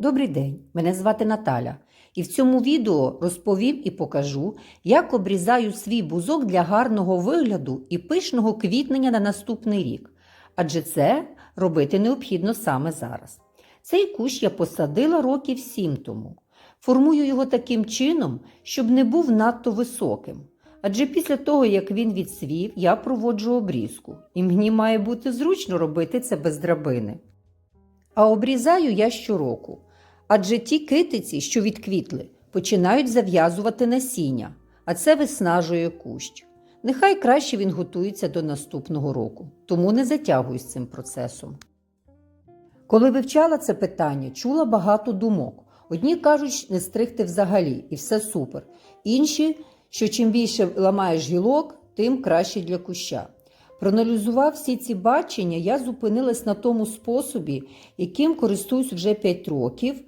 Добрий день, мене звати Наталя, і в цьому відео розповім і покажу, як обрізаю свій бузок для гарного вигляду і пишного квітнення на наступний рік. Адже це робити необхідно саме зараз. Цей кущ я посадила років сім тому. Формую його таким чином, щоб не був надто високим. Адже після того, як він відсвів, я проводжу обрізку, і мені має бути зручно робити це без драбини. А обрізаю я щороку, адже ті китиці, що відквітли, починають зав'язувати насіння, а це виснажує кущ. Нехай краще він готується до наступного року, тому не затягую з цим процесом. Коли вивчала це питання, чула багато думок. Одні кажуть, не стригти взагалі, і все супер. Інші, що чим більше ламаєш гілок, тим краще для куща. Проаналізував всі ці бачення, я зупинилась на тому способі, яким користуюсь вже 5 років.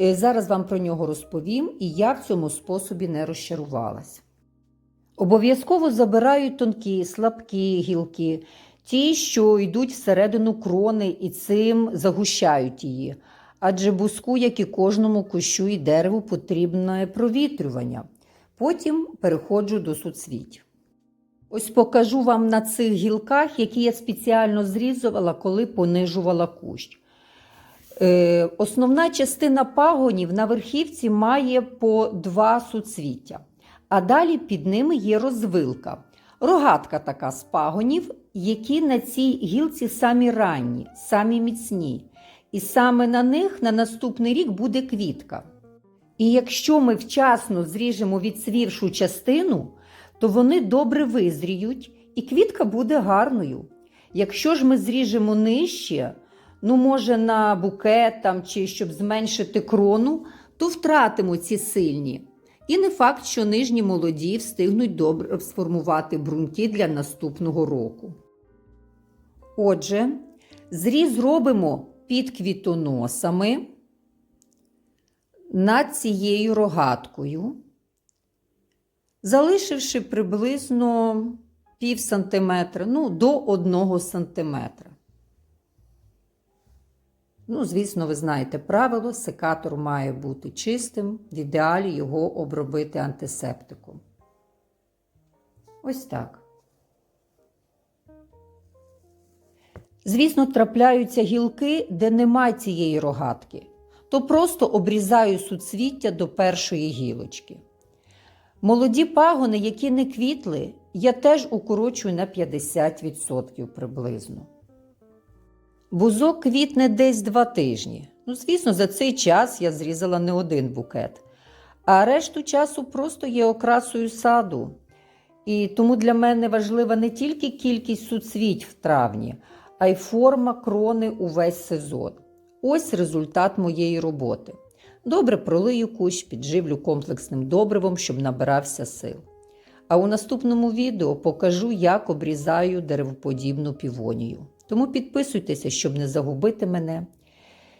Е, Зараз вам про нього розповім, і я в цьому способі не розчарувалась. Обов'язково забираю тонкі, слабкі гілки, ті, що йдуть всередину крони і цим загущають її. Адже буску, як і кожному кущу і дереву, потрібне провітрювання. Потім переходжу до суцвіть. Ось покажу вам на цих гілках, які я спеціально зрізувала, коли понижувала кущ. Е, основна частина пагонів на верхівці має по два суцвіття, а далі під ними є розвилка. Рогатка така з пагонів, які на цій гілці самі ранні, самі міцні. І саме на них на наступний рік буде квітка. І якщо ми вчасно зріжемо відсвівшу частину, то вони добре визріють, і квітка буде гарною. Якщо ж ми зріжемо нижче, ну, може, на букет чи щоб зменшити крону, то втратимо ці сильні. І не факт, що нижні молоді встигнуть добре сформувати бруньки для наступного року. Отже, зріз робимо під квітоносами над цією рогаткою, залишивши приблизно пів сантиметра, ну, до одного сантиметра. Ну, звісно, ви знаєте правило, секатор має бути чистим, в ідеалі його обробити антисептиком. Ось так. Звісно, трапляються гілки, де нема цієї рогатки, то просто обрізаю суцвіття до першої гілочки. Молоді пагони, які не квітли, я теж укорочую на 50% приблизно. Бузок квітне десь два тижні. Ну, звісно, за цей час я зрізала не один букет, а решту часу просто є окрасою саду. І тому для мене важлива не тільки кількість суцвіть в травні, а й форма крони увесь сезон. Ось результат моєї роботи. Добре пролию кущ, підживлю комплексним добривом, щоб набирався сил. А у наступному відео покажу, як обрізаю деревоподібну півонію. Тому підписуйтеся, щоб не загубити мене.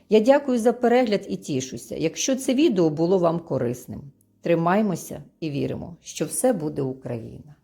Я дякую за перегляд і тішуся, якщо це відео було вам корисним. Тримаймося і віримо, що все буде Україна!